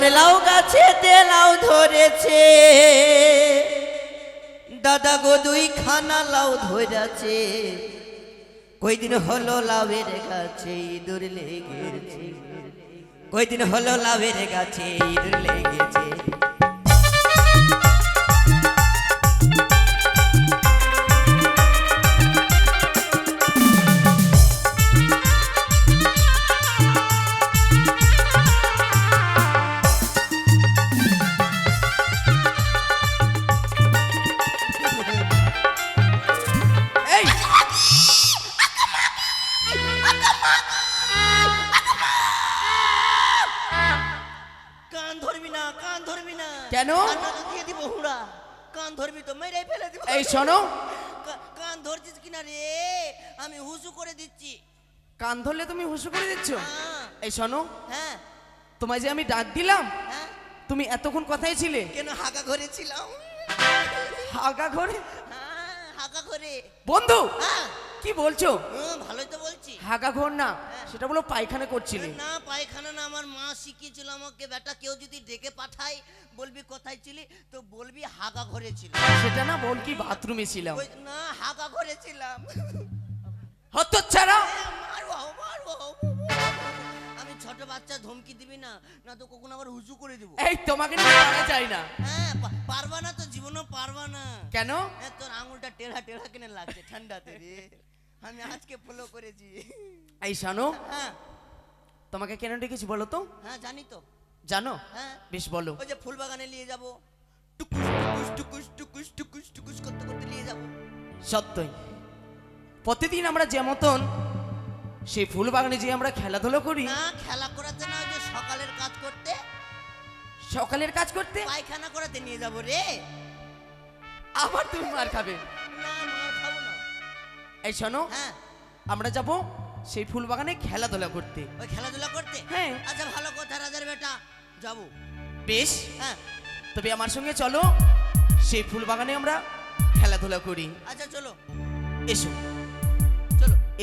আমার লাউ গাছেতে লাউ ধরেছে। দাদা গো দুই খানা লাউ ধরেছে। কয়দিন হলো লাউয়ের গাছে ইঁদুর লেগেছে। কয়দিন হলো লাউয়ের গাছে ইঁদুর লেগেছে। কেন? কান্না দিয়ে দিব হুড়া। কান ধরবি তো মেরে ফেলে দিব। এই শোনো। কান ধরছিস কিনা রে? আমি হুসু করে দিচ্ছি। কান ধরলে তুমি হুসু করে দিচ্ছ? হ্যাঁ, এই শোনো। হ্যাঁ। তোমায় যে আমি ডাক দিলাম হ্যাঁ। তুমি এতক্ষণ কথাই ছিলে? কেন হাগা ঘরে ছিলাম হাগা ঘরে হাগা ঘরে। বন্ধু হ্যাঁ। কি বলছো? ভালোই তো বলছি। হাগা ঘর না সেটা বলো পায়খানা করছিলে। না পায়খানা না আমার মা শিখিয়েছিল আমাকে বেটা কেউ যদি ডেকে পাঠায় বলবি কোথায় ছিলি? তো বলবি হাগা ঘরে ছিল। সেটা না বল কি বাথরুমে ছিলাম। না হাগা ঘরে ছিলাম। হতচ্ছাড়া? মারবো, মারবো। ছোট বাচ্চা ধমকি দিবি না না তো কখন আবার হুজু করে দিব। এই তোমাকে নিয়ে মারা যায় না। হ্যাঁ পা- পারবা না তো জীবনও পারবা না। কেন? হ্যাঁ, তোর আঙুলটা টেढ़া টেढ़া কেন লাগছে ঠান্ডাতে রে। আমি আজকে ফলো করেছি। এই শোনো। হ্যাঁ। তোমাকে কেন ডেকেছি বলো তো? হ্যাঁ জানি তো। জানো? হ্যাঁ। বেশ বলো। ওই যে ফুল বাগানে নিয়ে যাব। টুকুস টুকুস টুকুস টুকুস টুকুস টুকুস করতে করতে নিয়ে যাব। সত্যই। প্রতিদিন আমরা যেমতন সেই ফুল বাগানে যে আমরা খেলাধুলো করি। না খেলা করাতে না যে সকালের কাজ করতে। সকালের কাজ করতে? পায়খানা করাতে নিয়ে যাব রে। আবার তুমি মার খাবে। না মার খাব না। এই শোনো হ্যাঁ। আমরা যাব সেই ফুল বাগানে খেলাধুলা করতে। ওই খেলাধুলা করতে? হ্যাঁ। আচ্ছা ভালো কথা রাজার বেটা যাব। বেশ। হ্যাঁ। তবে আমার সঙ্গে চলো সেই ফুল বাগানে আমরা খেলাধুলা করি। আচ্ছা চলো। এসো।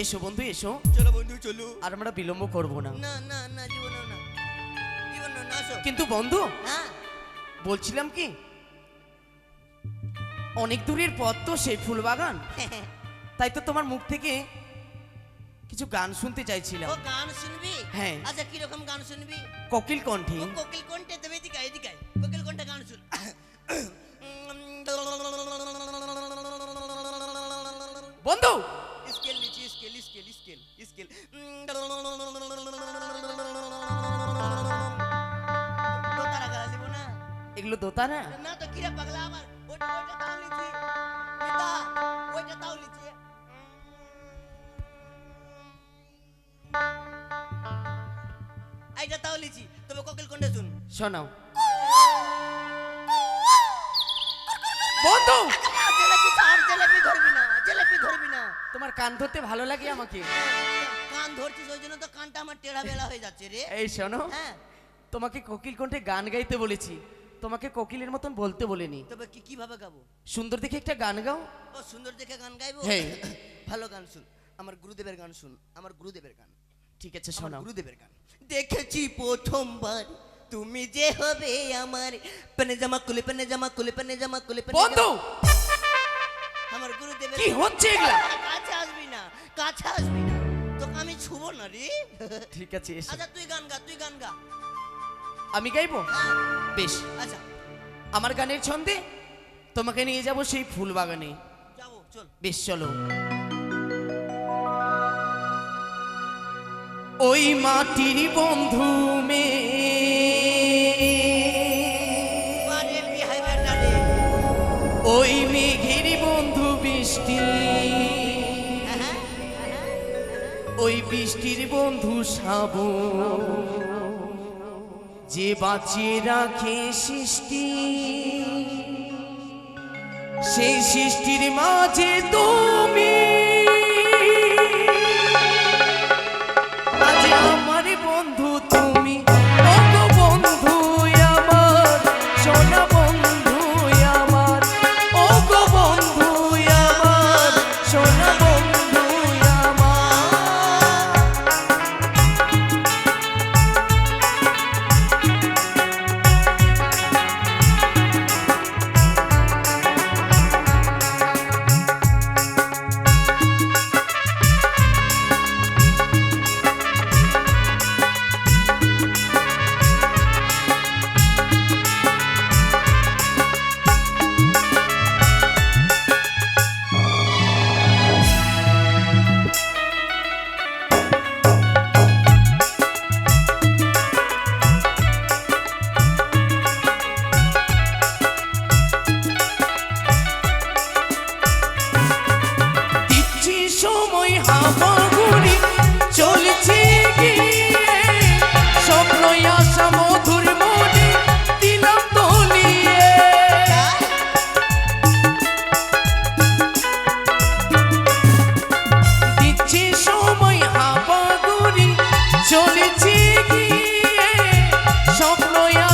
এসো বন্ধু এসো। চলো বন্ধু চলো। আর আমরা বিলম্ব করব না। না না না জীবনেও না। জীবনেও না কিন্তু বন্ধু হ্যাঁ। বলছিলাম কি? অনেক দূরের পথ তো সেই ফুল বাগান তাই তো তোমার মুখ থেকে কিছু গান শুনতে চাইছিলাম। ও গান শুনবি? হ্যাঁ। আচ্ছা কীরকম গান শুনবি? কোকিল কণ্ঠে। কোকিল কণ্ঠে দেবে এদিকে এদিকে কোকিল কোনটা গান শুন। বন্ধু স্কেল স্কেল স্কেল দোতারা দিব না এগুলো দোতারা? না তো কিরে পাগলা আমার? ওইটা ওইটা তাও ওইটা তাও এইটা তাও তবে কোকিল কোনটা শুন? শোনাও। বন্ধু! জেলেপি ছাড় জেলেপি ধরবি তোমার কান ধরতে ভালো লাগে আমাকে? কান ধরছিস ওই জন্য তো কানটা আমার টেढ़া বেলা হয়ে যাচ্ছে রে। এই শোনো হ্যাঁ। তোমাকে কোকিল কণ্ঠে গান গাইতে বলেছি। তোমাকে কোকিলের মতন বলতে বলিনি। তবে কি কীভাবে গাবো? সুন্দর দেখে একটা গান গাও। ও সুন্দর দেখে গান গাইবো? হ্যাঁ। ভালো গান শুন। আমার গুরুদেবের গান শুন। আমার গুরুদেবের গান। ঠিক আছে শোনাও। গুরুদেবের গান। দেখেছি প্রথমবার তুমি যে হবে আমার। পেনে জামা কুলে পেনে জামা কুলে পেনে জামা কুলে পেনে বন্ধু! আমার গুরুদেবের কি হচ্ছে এগুলা? কাছে আসবি না কাছে আসবি না। তোকে আমি ছুবো না রে। ঠিক আছে এসো। আচ্ছা তুই গান গা তুই গান গা। আমি গাইবো? হ্যাঁ, বেশ। আচ্ছা। আমার গানের ছন্দে তোমাকে নিয়ে যাব সেই ফুল বাগানে। যাব চল। বেশ চলো। ওই মাটির বন্ধু মে বৃষ্টির বন্ধু সাব যে বাঁচিয়ে রাখে সৃষ্টি সেই সৃষ্টির মাঝে তুমি স্বপ্ন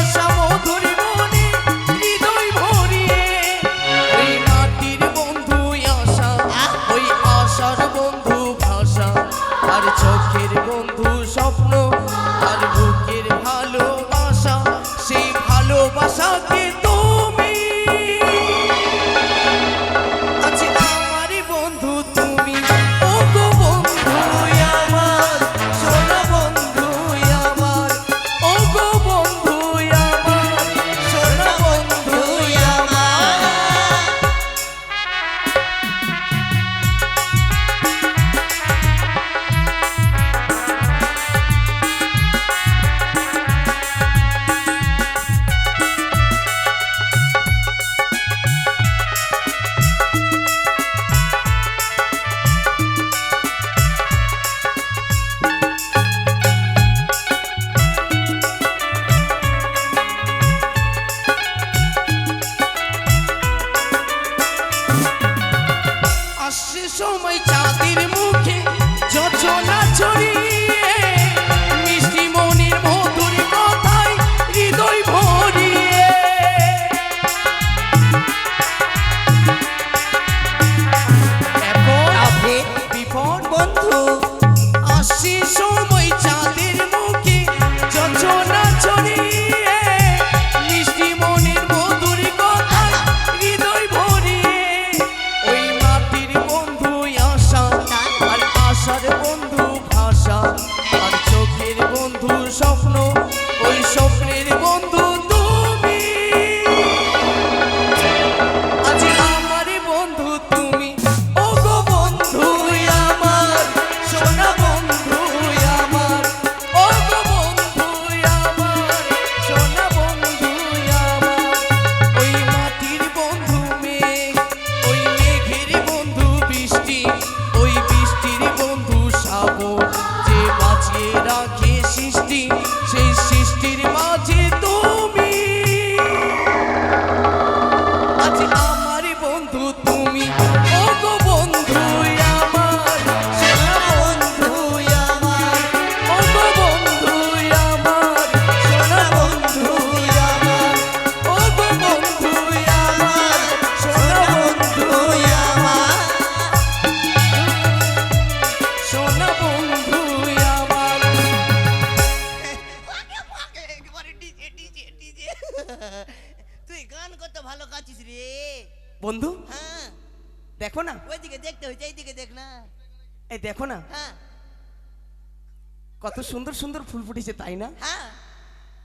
তাই না? হ্যাঁ।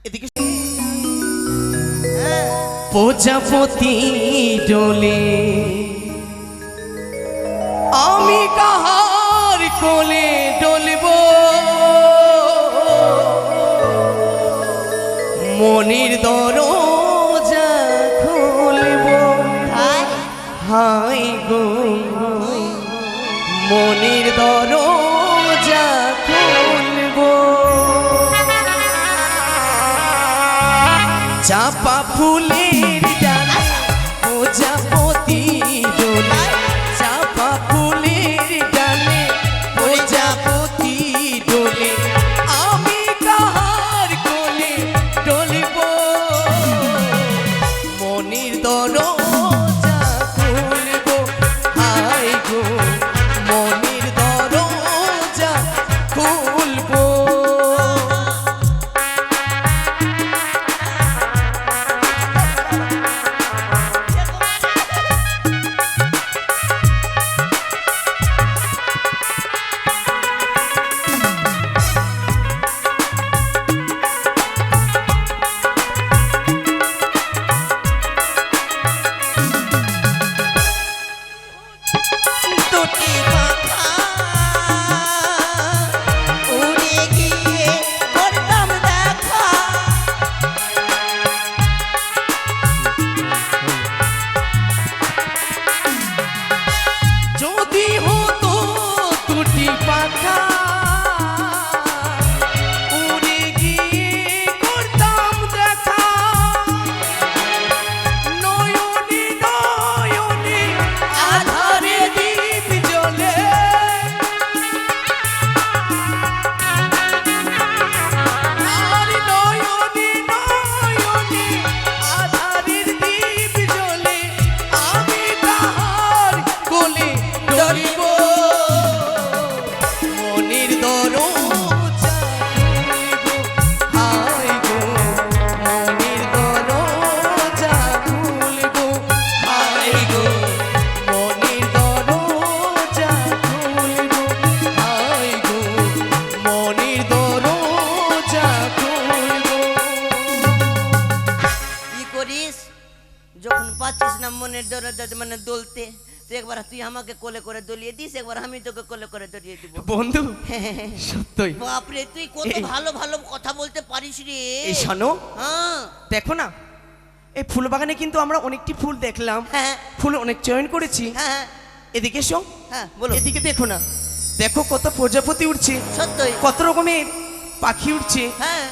এদিকে প্রজাপতি ডোলে। আমি কাহার কোলে ডলব? মনির দরজা খুলব। হাই হাই গো মনির দরজা একবার তুই আমাকে কোলে করে দলিয়ে দিস একবার আমি তোকে কোলে করে দলিয়ে দিব। বন্ধু সত্যই। বাপরে তুই কত ভালো ভালো কথা বলতে পারিস রে। এই শোনো হ্যাঁ। দেখো না এই ফুল বাগানে কিন্তু আমরা অনেকটি ফুল দেখলাম। হ্যাঁ ফুল অনেক চয়ন করেছি। হ্যাঁ হ্যাঁ, এদিকে এসো। হ্যাঁ বলো। এদিকে দেখো না দেখো কত প্রজাপতি উঠছে সত্যই। কত রকমের পাখি উঠছে হ্যাঁ।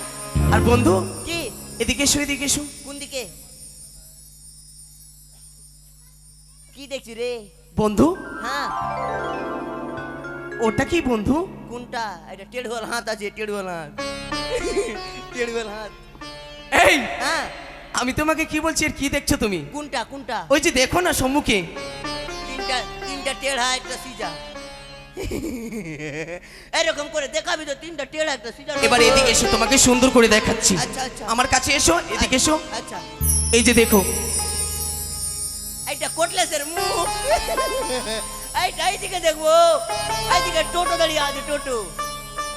আর বন্ধু কি? এদিকে এসো এদিকে এসো। কোন দিকে? কি দেখছি রে? বন্ধু? হ্যাঁ। ওটা কি বন্ধু? কোনটা? এটা টেড়ুয়াল হাত আছে টেড়ুয়াল হাত। টেড়ুয়াল হাত। এই! হ্যাঁ। আমি তোমাকে কি বলছি আর কি দেখছ তুমি? কোনটা কোনটা? ওই যে দেখো না সম্মুখে। তিনটা তিনটা টেড়া একটা সিজা। এরকম করে দেখাবি তো তিনটা টেড়া একটা সিজা। এবার এদিকে এসো তোমাকে সুন্দর করে দেখাচ্ছি। আচ্ছা, আচ্ছা। আমার কাছে এসো এদিকে এসো। আচ্ছা। এই যে দেখো। এইটা কোটলেসের মুখ। এইদিকে দেখব। এইদিকে টোটো দাঁড়িয়ে আছে টোটো।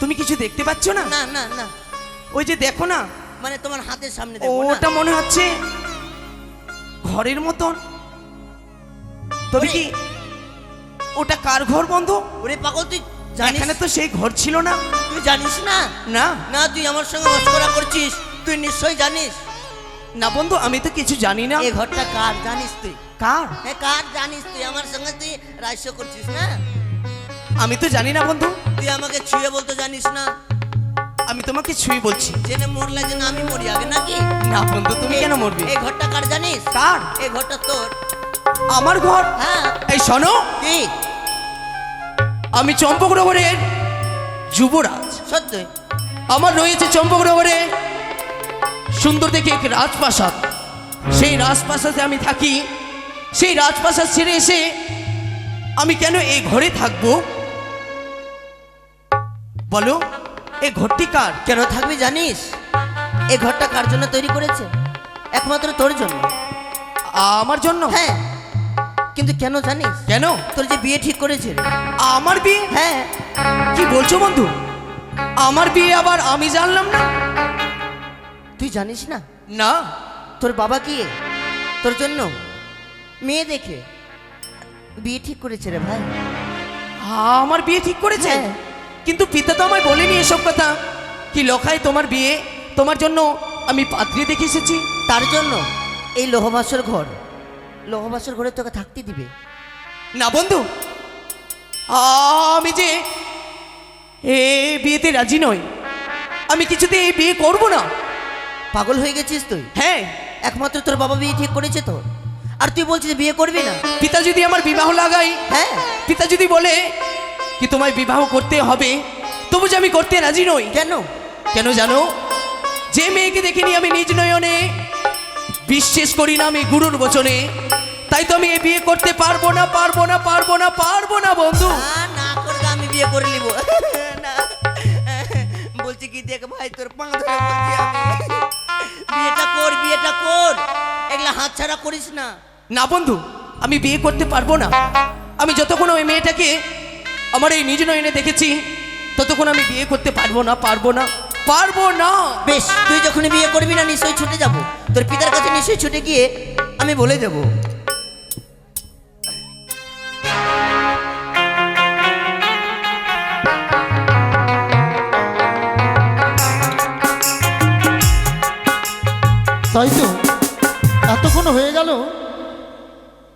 তুমি কিছু দেখতে পাচ্ছ না? না না না। ওই যে দেখো না? মানে তোমার হাতের সামনে ওটা মনে হচ্ছে ঘরের মতন। তবে কি ওটা কার ঘর বন্ধু? ওরে পাগল তুই এখানে তো সেই ঘর ছিল না। তুই জানিস না? না। না তুই আমার সঙ্গে মস্করা করছিস। তুই নিশ্চয়ই জানিস? না বন্ধু আমি তো কিছু জানি না। এই ঘরটা কার জানিস তুই? কার? হ্যাঁ কার জানিস তুই? আমার সঙ্গে তুই রাজ্য করছিস না? আমি তো জানি না বন্ধু। তুই আমাকে ছুঁয়ে বলতে জানিস না? আমি তোমাকে ছুঁয়ে বলছি। জেনে মরলে যেন আমি মরি আগে নাকি? না বন্ধু তুমি কেন মরবে? এই ঘরটা কার জানিস? কার? এই ঘরটা তোর। আমার ঘর? হ্যাঁ। এই শোনো। কি? আমি চম্পকনগরের যুবরাজ। সত্যি? আমার রয়েছে চম্পকনগরে সুন্দর দেখে এক রাজপ্রাসাদ। সেই রাজপ্রাসাদে আমি থাকি। সেই রাজপ্রাসাদ ছেড়ে এসে আমি কেন এই ঘরে থাকব? বলো এই ঘরটি কার? কেন থাকবি জানিস? এই ঘরটা কার জন্য তৈরি করেছে? একমাত্র তোর জন্য। আমার জন্য? হ্যাঁ। কিন্তু কেন জানিস? কেন? তোর যে বিয়ে ঠিক করেছে। আমার বিয়ে? হ্যাঁ। কি বলছো বন্ধু? আমার বিয়ে আবার আমি জানলাম না? তুই জানিস না? না। তোর বাবা কি? তোর জন্য? মেয়ে দেখে। বিয়ে ঠিক করেছে রে ভাই। আমার বিয়ে ঠিক করেছে? হ্যাঁ। কিন্তু পিতা তো আমায় বলেনি এসব কথা। কি লখায় তোমার বিয়ে? তোমার জন্য আমি পাত্রী দেখে এসেছি। তার জন্য? এই লোহবাসর ঘর। লোহবাসর ঘরে তোকে থাকতে দিবে। না বন্ধু। আমি যে এ বিয়েতে রাজি নই। আমি কিছুতে এই বিয়ে করব না। পাগল হয়ে গেছিস তুই? হ্যাঁ। একমাত্র তোর বাবা বিয়ে ঠিক করেছে তো? আর তুই বলছিস বিয়ে করবি না? পিতা যদি আমার বিবাহ লাগাই হ্যাঁ। পিতা যদি বলে কি তোমায় বিবাহ করতে হবে তবু যে আমি করতে রাজি নই। কেন? কেন জানো? যে মেয়েকে দেখিনি আমি নিজ নয়নে বিশ্বাস করি না আমি গুরুর বচনে তাই তো আমি এ বিয়ে করতে পারব না পারব না পারব না পারব না বন্ধু। না করবে আমি বিয়ে করে নিব। কি দেখ ভাই তোর পা ধরে বলছি আমি। বিয়েটা কর বিয়েটা কর। এগুলা হাত ছাড়া করিস না। না বন্ধু আমি বিয়ে করতে পারব না। আমি যতক্ষণ ওই মেয়েটাকে আমার এই নিজ নয়নে দেখেছি ততক্ষণ আমি বিয়ে করতে পারব না পারব না পারব না। বেশ তুই যখন বিয়ে করবি না নিশ্চয়ই ছুটে যাব। তোর পিতার কাছে নিশ্চয়ই ছুটে গিয়ে আমি বলে দেব।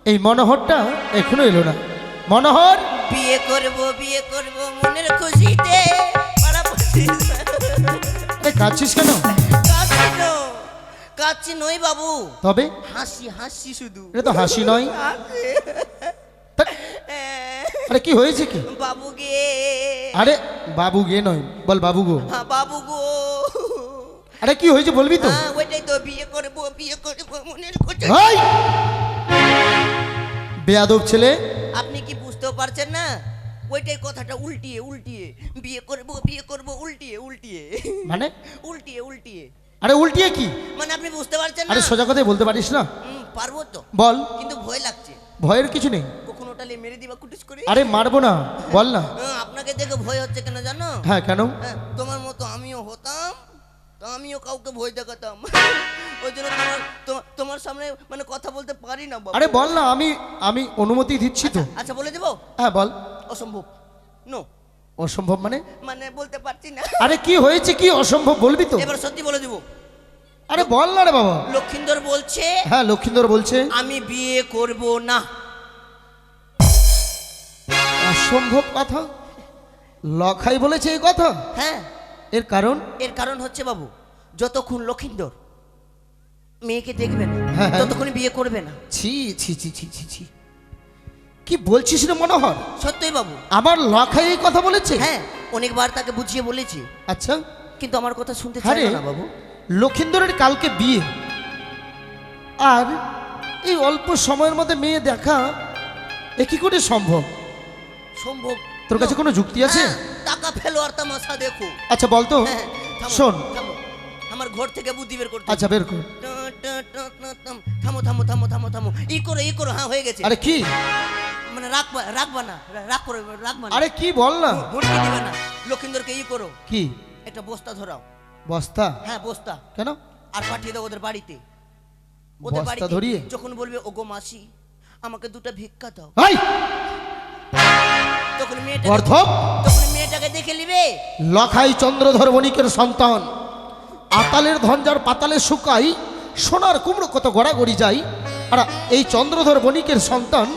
এই মনোহরটা এখনও এলো না। মনোহর? বিয়ে করব বিয়ে করব মনের খুশিতে। কাঁদছিস কেন? কাঁদছি তো নই বাবু। তবে? হাসি হাসি শুধু। এটা তো হাসি নয়। আরে কি হয়েছে কি? বাবু গে। আরে বাবু গে নয়। বল বাবু গো। হ্যাঁ বাবু গো। আরে কি হয়েছে বলবি তো? হ্যাঁ ওইটাই তো বিয়ে করব বিয়ে করব মনের খুশি! বেয়াদব ছেলে। আপনি কি বুঝতেও পারছেন না? ওইটাই কথাটা উল্টিয়ে উল্টিয়ে। বিয়ে করব বিয়ে করব উল্টিয়ে উল্টিয়ে। মানে? উল্টিয়ে উল্টিয়ে। আরে উল্টিয়ে কি? মানে আপনি বুঝতে পারছেন না? আরে সোজা কথাই বলতে পারিস না। হুম, পারব তো। বল। কিন্তু ভয় লাগছে। ভয়ের কিছু নেই। কখন ওটা মেরে দিবা কুটিস করে? আরে মারবো না বল না। হ্যাঁ, আপনাকে দেখে ভয় হচ্ছে কেন জানো? হ্যাঁ কেন? হ্যাঁ, তোমার মতো আমিও হতাম। আমিও কাউকে ভয় দেখাতাম। ওই জন্য তোমার তোমার- সামনে মানে কথা বলতে পারি না বাবা। আরে বল না আমি আমি অনুমতি দিচ্ছি তো। আচ্ছা বলে দেবো? হ্যাঁ বল। অসম্ভব। নো। অসম্ভব মানে? মানে বলতে পারছি না। আরে কি হয়েছে কি অসম্ভব বলবি তো? এবার সত্যি বলে দেবো। আরে বল না রে বাবা। লক্ষিন্দর বলছে হ্যাঁ লক্ষিন্দর বলছে। আমি বিয়ে করব না। অসম্ভব কথা? লখাই বলেছে এই কথা? হ্যাঁ। এর কারণ? এর কারণ হচ্ছে বাবু যতক্ষণ লক্ষিন্দর মেয়েকে দেখবে না হ্যাঁ, হ্যাঁ। ততক্ষণ বিয়ে করবে না। ছি ছি ছি ছি ছি ছি। কি বলছিস রে মনোহর? সত্যই বাবু। আমার লখাই এই কথা বলেছে? হ্যাঁ অনেকবার তাকে বুঝিয়ে বলেছি। আচ্ছা। কিন্তু আমার কথা শুনতে চায় না বাবু। লক্ষিন্দরের কালকে বিয়ে। আর এই অল্প সময়ের মধ্যে মেয়ে দেখা এ কি করে সম্ভব? সম্ভব তোর কাছে কোনো যুক্তি আছে? হ্যাঁ, টাকা ফেলো আর তামাশা দেখো। আচ্ছা বলতো হ্যাঁ, থামো, শোন। আমার ঘর থেকে বুদ্ধি বের করতে। আচ্ছা বের কর। থামো থামো থামো থামো থামো ই করো ই করো হ্যাঁ হয়ে গেছে। আরে কি? মানে রাখবা রাখবা না রাখ করো রাখবা না। আরে কি বল না। হুড়কি দিবে না। লক্ষিন্দরকে ই করো। কি? একটা বস্তা ধরাও। বস্তা? হ্যাঁ বস্তা। কেন? আর পাঠিয়ে দাও ওদের বাড়িতে। বস্তা ধরিয়ে? যখন বলবে ওগো মাসি আমাকে দুটো ভিক্ষা দাও। তখন মেয়েটা অর্থক তখন মেয়েটাকে দেখে নিবে। লখাই চন্দ্রধর বণিকের সন্তান। আতালের ধনজার পাতালে শুকাই সোনার কুমড়ো কত গড়াগড়ি যায়। আর এই চন্দ্রধর বণিকের সন্তান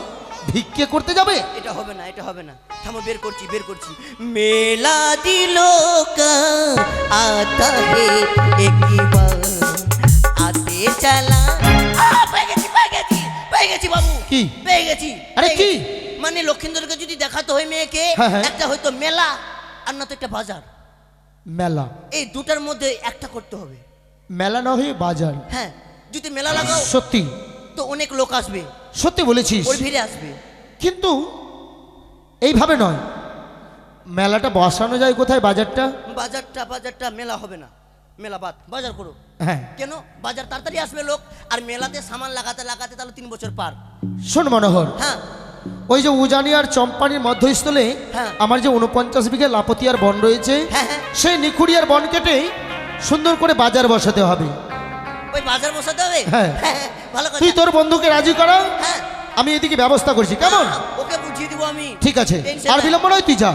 ভিক্ষে করতে যাবে? এটা হবে না এটা হবে না। থামো বের করছি বের করছি। মেলা দিল আতা হে একবার আতে চালা পেয়ে গেছি পেয়ে গেছি পেয়ে গেছি বাবু। কি? পেয়ে গেছি আরে কি? মানে লক্ষিন্দরকে যদি দেখাতে হয় মেয়েকে হ্যাঁ, হ্যাঁ। একটা হয়তো মেলা আর না তো একটা বাজার। মেলা। এই দুটার মধ্যে একটা করতে হবে। মেলা না হয়ে বাজার। হ্যাঁ যদি মেলা লাগাও সত্যি। তো অনেক লোক আসবে। সত্যি বলেছিস। ওই ভিড়ে আসবে। কিন্তু এইভাবে নয়। মেলাটা বসানো যায় কোথায় বাজারটা? বাজারটা বাজারটা মেলা হবে না। মেলা বাদ। বাজার করো। হ্যাঁ। কেন? বাজার তাড়াতাড়ি আসবে লোক। আর মেলাতে সামান লাগাতে লাগাতে তাহলে তিন বছর পার। শোন মনোহর। হ্যাঁ। ওই যে উজানি আর চম্পানির মধ্যস্থলে হ্যাঁ। আমার যে উনপঞ্চাশ বিঘে লাপতিয়ার বন রয়েছে হ্যাঁ, হ্যাঁ। সেই নিখুড়িয়ার বন কেটে সুন্দর করে বাজার বসাতে হবে ওই বাজার বসাতে হবে হ্যাঁ। তুই তোর বন্ধুকে রাজি করা আমি এদিকে ব্যবস্থা করছি কেমন ওকে বুঝিয়ে দিব আমি ঠিক আছে আর। বিলম্ব নয় তুই যা